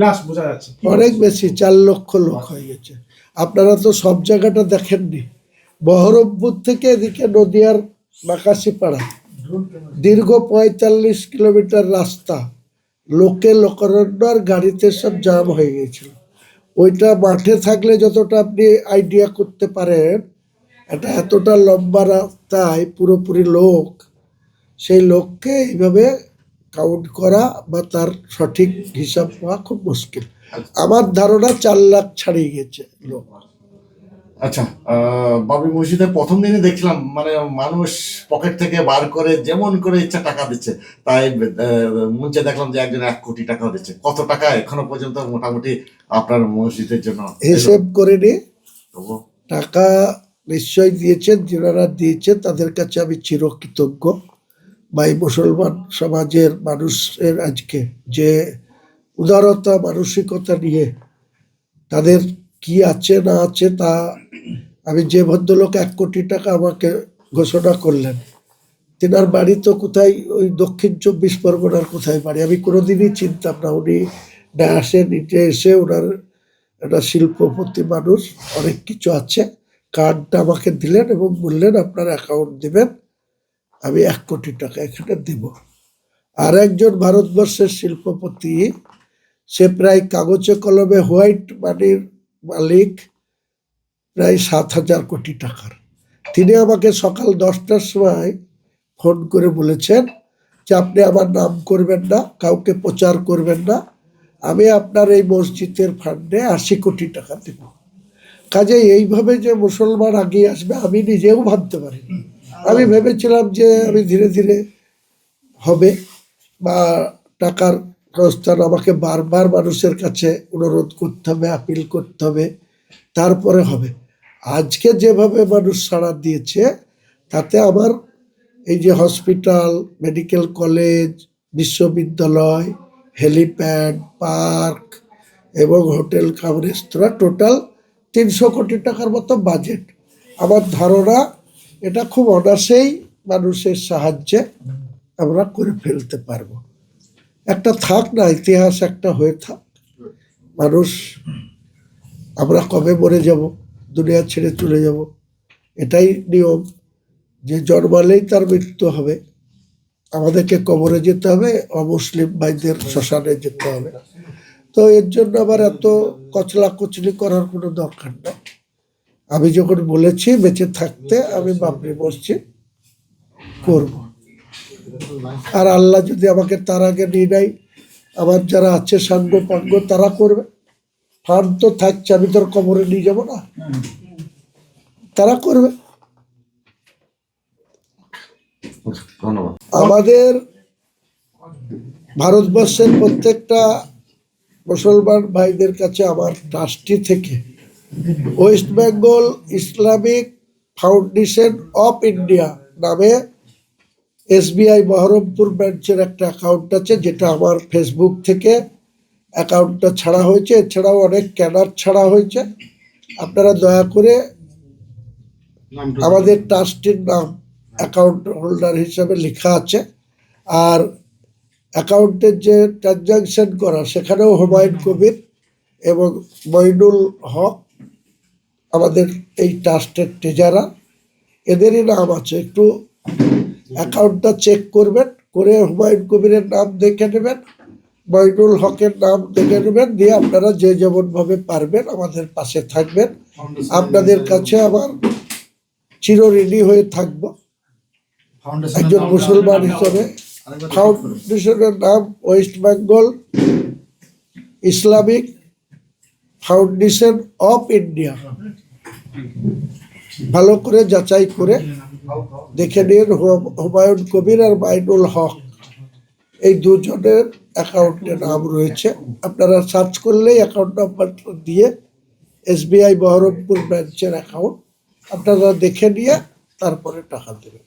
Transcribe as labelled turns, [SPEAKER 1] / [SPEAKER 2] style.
[SPEAKER 1] Plus বোঝা যাচ্ছে।
[SPEAKER 2] অনেক বেশি চার লক্ষ লোক হয়ে গেছে। আপনারা তো সব জায়গাটা দেখেননি। বহরমপুর থেকে এদিকে নদিয়ার নাকাশিপাড়া দীর্ঘ পঁয়তাল্লিশ কিলোমিটার রাস্তা। লোকে লোকারণ্য আর গাড়িতে সব জাম হয়ে গেছিল। ওইটা মাঠে থাকলে যতটা আপনি আইডিয়া করতে পারেন এটা এতটা লম্বা রাস্তায় পুরোপুরি লোক। সেই লোককে এইভাবে কাউন্ট করা বা তার সঠিক হিসাব পাওয়া খুব মুশকিল। আমার ধারণা চার লাখ ছাড়িয়ে গেছে লোক।
[SPEAKER 3] আচ্ছা বাবরি মসজিদে প্রথম দিনে দেখলাম মানে মানুষ পকেট থেকে বার করে যেমন করে ইচ্ছা টাকা দিচ্ছে তাই মঞ্চে দেখলাম যে একজন এক কোটি টাকাও দিচ্ছে। কত টাকা এখনও পর্যন্ত মোটামুটি আপনার মসজিদের জন্য?
[SPEAKER 2] হিসেব করে নিয়ে টাকা নিশ্চয় দিয়েছেন যারা দিয়েছেন তাদের কাছে আমি চিরকৃতজ্ঞ। বা এই মুসলমান সমাজের মানুষের আজকে যে উদারতা, মানসিকতা নিয়ে তাদের কি আছে, না আছে তা আমি যে ভদ্রলোক এক কোটি টাকা আমাকে ঘোষণা করলেন, তেনার বাড়ি তো কোথায়, ওই দক্ষিণ চব্বিশ পরগনার কোথায় বাড়ি? আমি কোনোদিনই চিনতাম না, উনি না আসে নিচে এসে ওনার একটা শিল্পপতি মানুষ, অনেক কিছু আছে, কার্ডটা আমাকে দিলেন এবং বললেন, আপনার অ্যাকাউন্ট দিবেন। আমি এক কোটি টাকা এখানে দেব। আর একজন ভারতবর্ষের শিল্পপতি, সে প্রায় কাগজে কলমে হোয়াইট মানির মালিক, প্রায় সাত হাজার কোটি টাকার। তিনি আমাকে সকাল দশটার সময় ফোন করে বলেছেন যে, আপনি আমার নাম করবেন না, কাউকে প্রচার করবেন না। আমি আপনার এই মসজিদের ফান্ডে আশি কোটি টাকা দেব। কাজে এইভাবে যে মুসলমান আগিয়ে আসবে, আমি নিজেও ভাবতে পারিনি। আমি ভেবেছিলাম যে আমি ধীরে ধীরে হবে বা টাকার সংস্থান আমাকে বারবার মানুষের কাছে অনুরোধ করতে হবে আপিল করতে হবে, তারপরে হবে। আজকে যেভাবে মানুষ সাড়া দিয়েছে, তাতে আমার এই যে হসপিটাল মেডিকেল কলেজ বিশ্ববিদ্যালয় হেলিপ্যাড পার্ক এবং হোটেল কাম রেস্তোরাঁ টোটাল তিনশো কোটি টাকার মতো বাজেট আমার ধারণা এটা খুব অনাসেই মানুষের সাহায্যে আমরা করে ফেলতে পারব। একটা থাক না, ইতিহাস একটা হয়ে থাক। মানুষ, আমরা কবে মরে যাব, দুনিয়া ছেড়ে চলে যাব, এটাই নিয়ম। যে জন্মালেই তার মৃত্যু হবে, আমাদেরকে কবরে যেতে হবে, অমুসলিম ভাইদের শ্মশানে যেতে হবে। তো এর জন্য আবার এত কচলা কচলি করার কোনো দরকার নেই। আমি যখন বলেছি বেঁচে থাকতে আমি বাবরি মসজিদ করব। আর আল্লাহ যদি আমাকে তার আগে নিয়ে নেয় আমার যারা আছে সাঙ্গ পাঙ্গ তারা করবে। ফান্ড তো থাকছে আমি তোর কবরে নিয়ে যাব না। তারা করবে। আমাদের ভারতবর্ষের প্রত্যেকটা মুসলমান ভাইদের কাছে আমার ট্রাস্টি থেকে West Bengal Islamic Foundation of India নামে এসবিআই বহরমপুর ব্রাঞ্চের একটা অ্যাকাউন্ট আছে যেটা আমার ফেসবুক থেকে অ্যাকাউন্টটা ছাড়া হয়েছে। এছাড়াও অনেক ক্যানার ছাড়া হয়েছে। আপনারা দয়া করে আমাদের ট্রাস্টির নাম অ্যাকাউন্ট হোল্ডার হিসাবে লেখা আছে। আর অ্যাকাউন্টের যে ট্রানজাকশন করা সেখানেও হুমায়ুন কবির এবং মইনুল হক আমাদের এই ট্রাস্টের ট্রেজারার এদেরই নাম আছে একটু অ্যাকাউন্টটা চেক করবেন করে হুমায়ুন কবিরের নাম দেখে নেবেন মইনুল হকের নাম দেখে নেবেন দিয়ে আপনারা যে যেমনভাবে পারবেন আমাদের পাশে থাকবেন। আপনাদের কাছে আমার চিরঋণী হয়ে থাকব। একজন মুসলমান হিসেবে ফাউন্ডেশনের নাম West Bengal Islamic Foundation of India. ভালো করে যাচাই করে দেখে নিন হুম- হুমায়ুন কবির আর মাইনুল হক। এই দুজনের অ্যাকাউন্টে নাম রয়েছে। আপনারা সার্চ করলেই অ্যাকাউন্ট নাম্বার দিয়ে এসবিআই বহরমপুর ব্রাঞ্চের অ্যাকাউন্ট আপনারা দেখে নিয়ে তারপরে টাকা দেবেন।